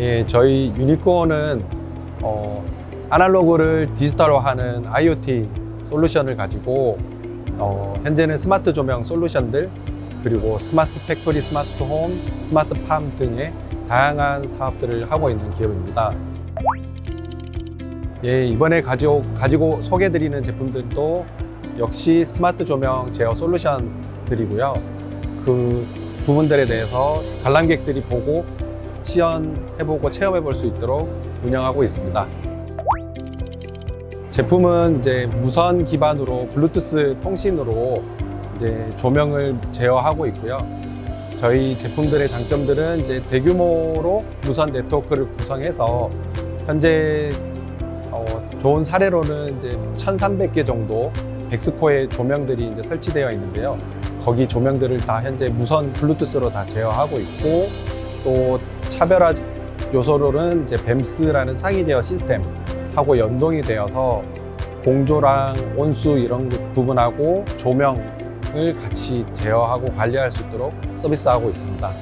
예, 저희 유니콘은 어, 아날로그를 디지털화하는 IoT 솔루션을 가지고 어, 현재는 스마트 조명 솔루션들 그리고 스마트 팩토리, 스마트 홈, 스마트 팜 등의 다양한 사업들을 하고 있는 기업입니다. 예, 이번에 가지고, 가지고 소개드리는 제품들도 역시 스마트 조명 제어 솔루션들이고요. 그 부분들에 대해서 관람객들이 보고 시연해보고 체험해볼 수 있도록 운영하고 있습니다. 제품은 이제 무선 기반으로 블루투스 통신으로 이제 조명을 제어하고 있고요. 저희 제품들의 장점들은 이제 대규모로 무선 네트워크를 구성해서 현재 어, 좋은 사례로는 이제 1,300개 정도 백스코의 조명들이 이제 설치되어 있는데요. 거기 조명들을 다 현재 무선 블루투스로 다 제어하고 있고 또 차별화 요소로는 이제 뱀스라는 상위 제어 시스템하고 연동이 되어서 공조랑 온수 이런 부분하고 조명을 같이 제어하고 관리할 수 있도록 서비스하고 있습니다.